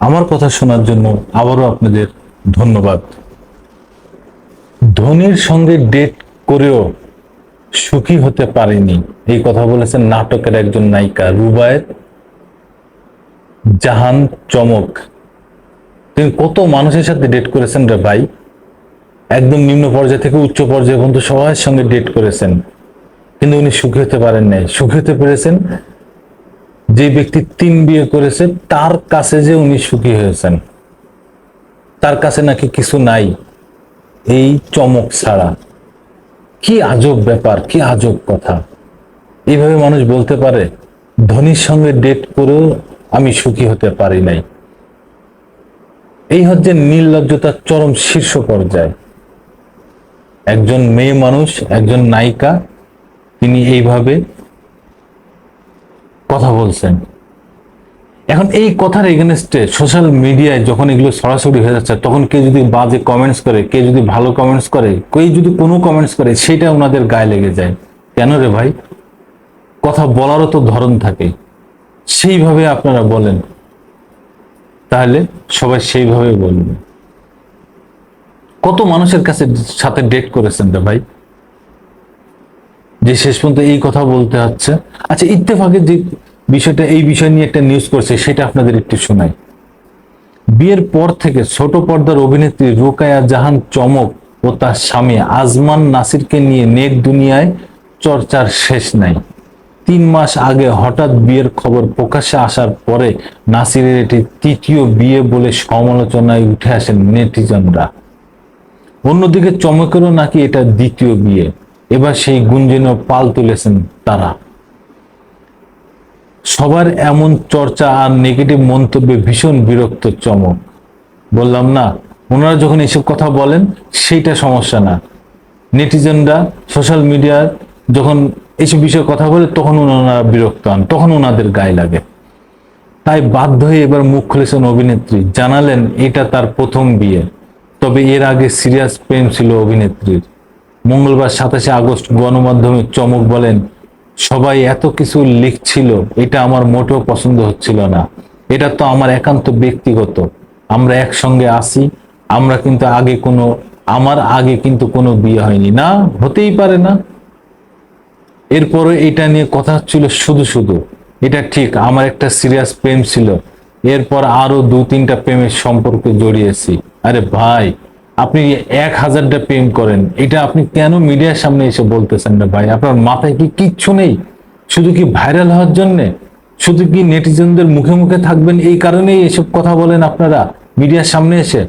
আমার কথা শোনার জন্য আবারও আপনাদের ধন্যবাদ। ধোনির সঙ্গে ডেট করেও সুখী হতে পারেনি। এই কথা বলেছেন নাটকের একজন নায়িকা রুবায়ের জাহান চমক। তিনি কত মানুষের সাথে ডেট করেছেন রে ভাই? একদম নিম্ন পর্যায় থেকে উচ্চ পর্যায় পর্যন্ত সবার সঙ্গে ডেট করেছেন। কিন্তু উনি সুখী হতে পারেন নাই। সুখী হতে পেরেছেন যে ব্যক্তি তিন বিয়ে করেছে, তার কাছে যে উনি সুখী হয়েছেন, তার কাছে নাকি কিছু নাই, এই চমক ছাড়া। কি আজব ব্যাপার, কি আজব কথা। এইভাবে মানুষ বলতে পারে, ধনির সঙ্গে ডেট করেও আমি সুখী হতে পারি নাই। এই হচ্ছে নির্লজ্জতার চরম শীর্ষ পর্যায়ে। একজন মেয়ে মানুষ, একজন নায়িকা, তিনি এইভাবে কথা বলছেন। এখন এই কথার এগেনস্টে সোশ্যাল মিডিয়ায় যখন এগুলো সরাসরি হয়ে যাচ্ছে, তখন কে যদি বাজে কমেন্টস করে কে যদি ভালো কমেন্টস করে, কেউ যদি কোনো কমেন্টস করে, সেটা ওনাদের গায়ে লেগে যায়। কেন রে ভাই? কথা বলারও তো ধরন থাকে। সেইভাবে আপনারা বলেন। তাহলে সবাই সেইভাবে বলবে। কত মানুষের কাছে সাথে ডেট করেছেন রে ভাই? যে শেষ পর্যন্ত এই কথা বলতে হচ্ছে। আচ্ছা ইত্তেফাকের যে বিষয়টা, এই বিষয় নিয়ে একটা নিউজ করছে, সেটা আপনাদের একটু শোনাই। বিয়ের পর থেকে ছোট পর্দার অভিনেত্রী রোকায়া জাহান চমক ও তার স্বামী আজমান নাসিরকে নিয়ে নেট দুনিয়ায় চর্চার শেষ নাই। তিন মাস আগে হঠাৎ বিয়ের খবর প্রকাশ্যে আসার পরে নাসিরের এটি তৃতীয় বিয়ে বলে সমালোচনায় উঠে আসেন নেটিজনরা। অন্যদিকে চমকেরও নাকি এটা দ্বিতীয় বিয়ে। এবার সেই গুঞ্জনও পাল তুলেছেন তারা। সবার এমন চর্চা আর নেগেটিভ মন্তব্যে ভীষণ বিরক্ত চমক। বললাম, না, ওনারা যখন এসব কথা বলেন, সেইটা সমস্যা না। নেটিজেনরা সোশ্যাল মিডিয়ার যখন এইসব বিষয়ে কথা বলে, তখন ওনারা বিরক্ত হন, তখন ওনাদের গায়ে লাগে। তাই বাধ্য হয়ে এবার মুখ খুলেছেন অভিনেত্রী। জানালেন, এটা তার প্রথম বিয়ে। তবে এর আগে সিরিয়াস প্রেম ছিল অভিনেত্রীর। মঙ্গলবার সাতাশে আগস্ট গণমাধ্যমে চমক বলেন, সবাই এত কিছু লিখছিল, এটা আমার মোটেও পছন্দ হচ্ছিল না। এটা তো আমার একান্ত ব্যক্তিগত। আমরা একসঙ্গে আসি, আমরা কিন্তু আগে কোনো, আমার আগে কিন্তু কোনো বিয়ে হয়নি। না, হতেই পারে না। এরপরে এটা নিয়ে কথা হচ্ছিল শুধু শুধু। এটা ঠিক, আমার একটা সিরিয়াস প্রেম ছিল। এরপর আরও দু তিনটা প্রেমের সম্পর্কে জড়িয়েছি। আরে ভাই আপনি এক হাজারটা প্রেম করেন, এটা আপনি কেন মিডিয়ার সামনে এসে বলতেছেন না ভাই? আপনার মাথায় কি কিচ্ছু নেই? শুধু কি ভাইরাল হওয়ার জন্যে? শুধু কি নেটিজেনদের মুখে মুখে থাকবেন? এই কারণেই এসব কথা বলেন আপনারা মিডিয়ার সামনে এসে।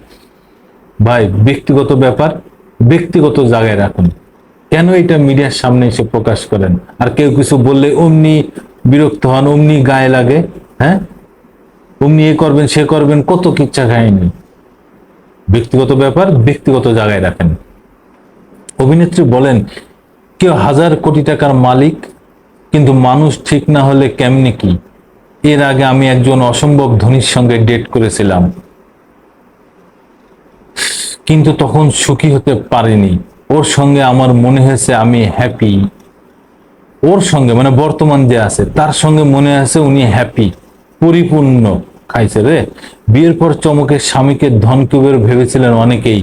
ভাই, ব্যক্তিগত ব্যাপার, ব্যক্তিগত জায়গায় রাখুন। কেন এটা মিডিয়ার সামনে এসে প্রকাশ করেন? আর কেউ কিছু বললে অমনি বিরক্ত হন, অমনি গায়ে লাগে হ্যাঁ? অমনি এ করবেন, সে করবেন, কত কিচ্ছা খায়নি ব্যক্তিগত ব্যাপার, ব্যক্তিগত জায়গায় রাখেন অভিনেত্রী বলেন, কেউ হাজার কোটি টাকার মালিক, কিন্তু মানুষ ঠিক না হলে কেমনে কি? এর আগে আমি একজন অসম্ভব ধনীর সঙ্গে ডেট করেছিলাম। কিন্তু তখন সুখী হতে পারিনি। ওর সঙ্গে আমার মনে হয়েছে আমি হ্যাপি ওর সঙ্গে মানে বর্তমান যে আছে, তার সঙ্গে মনে হয়েছে উনি হ্যাপি পরিপূর্ণ। খাইছে রে। বিয়ের পর চমকের স্বামীকে ধনকুবের ভেবেছিলেন অনেকেই।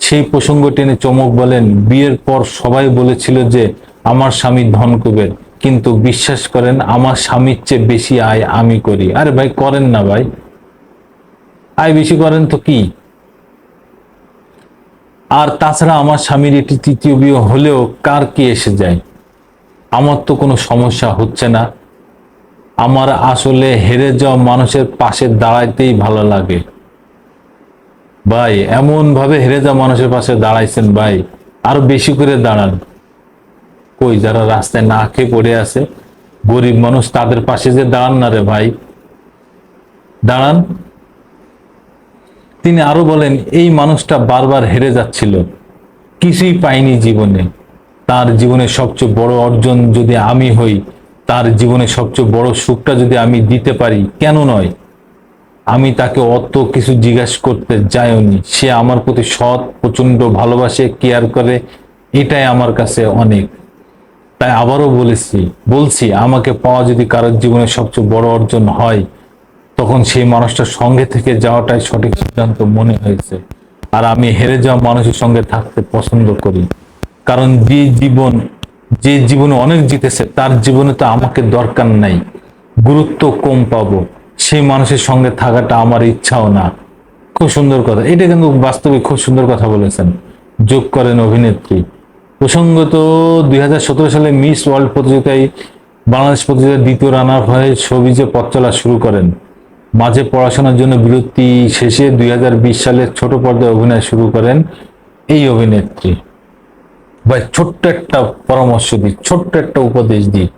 সেই প্রসঙ্গ টেনে চমক বলেন, বিয়ের পর সবাই বলেছিল যে, আমার স্বামী ধনকুবের। কিন্তু বিশ্বাস করেন, আমার স্বামীর চেয়ে বেশি আয় আমি করি। আরে ভাই, করেন না ভাই। আয় বেশি করেন তো কি? আর তাছাড়া আমার স্বামীর এটি তৃতীয় বিয়ে হলেও কার কি এসে যায়? আমার তো কোনো সমস্যা হচ্ছে না। আমার আসলে হেরে যাওয়া মানুষের পাশে দাঁড়াইতেই ভালো লাগে। ভাই এমন ভাবে হেরে যাওয়া মানুষের পাশে দাঁড়াইছেন ভাই, আরও বেশি করে দাঁড়ান। কই, যারা রাস্তায় না খেয়ে পড়ে আছে, গরিব মানুষ তাদের পাশে যে দাঁড়ান না রে ভাই। দাঁড়ান। তিনি আরও বলেন, এই মানুষটা বারবার হেরে যাচ্ছিল। কিছুই পাইনি জীবনে। তার জীবনে সবচেয়ে বড় অর্জন যদি আমি হই তার জীবনে সবচেয়ে বড় সুখটা যদি আমি দিতে পারি, কেন নয়? আমি তাকে অত কিছু জিজ্ঞাসা করতে যাইনি সে আমার প্রতি সৎ প্রচণ্ড ভালোবাসে কেয়ার করে। এটাই আমার কাছে অনেক। তাই আবারও বলেছি, বলছি, আমাকে পাওয়া যদি কারোর জীবনে সবচেয়ে বড় অর্জন হয়, তখন সেই মানুষটার সঙ্গে থেকে যাওয়াটাই সঠিক সিদ্ধান্ত মনে হয়েছে। আর আমি হেরে যাওয়া মানুষের সঙ্গে থাকতে পছন্দ করি। কারণ যে জীবন যে জীবনে অনেক জিতেছে, তার জীবনে তো আমাকে দরকার নাই। গুরুত্ব কম পাবো। সেই মানুষের সঙ্গে থাকাটা আমার ইচ্ছাও না। খুব সুন্দর কথা। এটা কিন্তু বাস্তবে খুব সুন্দর কথা বলেছেন। যোগ করেন অভিনেত্রী। প্রসঙ্গত দুই হাজার সতেরো সালে মিস ওয়ার্ল্ড প্রতিযোগিতায় বাংলাদেশ প্রতিযোগিতার দ্বিতীয় রানার হয়ে সবিজে পথ চলা শুরু করেন। মাঝে পড়াশোনার জন্য বিরতি শেষে দুই সালে ছোট পর্দায় অভিনয় শুরু করেন এই অভিনেত্রী। ভাই, ছোট্ট একটা পরামর্শ দিই, ছোট্ট একটা উপদেশ দিই।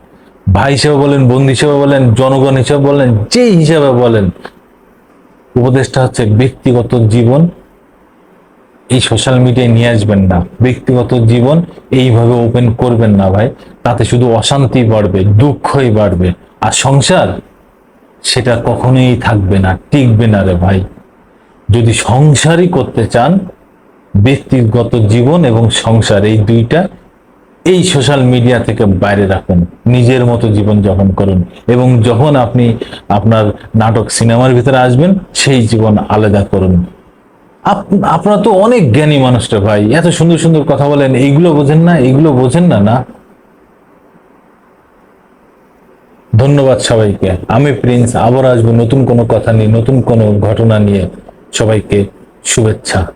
ভাই হিসেবে বলেন, বন্ধু হিসেবে বলেন, জনগণ হিসেবে বলেন, যে হিসেবে বলেন, উপদেশটা হচ্ছে ব্যক্তিগত জীবন এই সোশ্যাল মিডিয়ায় নিয়ে আসবেন না। ব্যক্তিগত জীবন এইভাবে ওপেন করবেন না ভাই। তাতে শুধু অশান্তি বাড়বে, দুঃখই বাড়বে। আর সংসার, সেটা কখনোই থাকবে না, টিকবে না রে ভাই। যদি সংসারই করতে চান ব্যক্তিগত জীবন এবং সংসার, এই দুইটা এই সোশ্যাল মিডিয়া থেকে বাইরে রাখুন। নিজের মতো জীবন যাপন করুন এবং যখন আপনি আপনার নাটক সিনেমার ভিতরে আসবেন, সেই জীবন আলাদা করুন। আপ- আপনারা তো অনেক জ্ঞানী মানুষটা ভাই, এত সুন্দর সুন্দর কথা বলেন, এইগুলো বোঝেন না, এইগুলো বোঝেন না না। ধন্যবাদ সবাইকে। আমি প্রিন্স, আবার আসব নতুন কোনো কথা নিয়ে, নতুন কোনো ঘটনা নিয়ে। সবাইকে শুভেচ্ছা।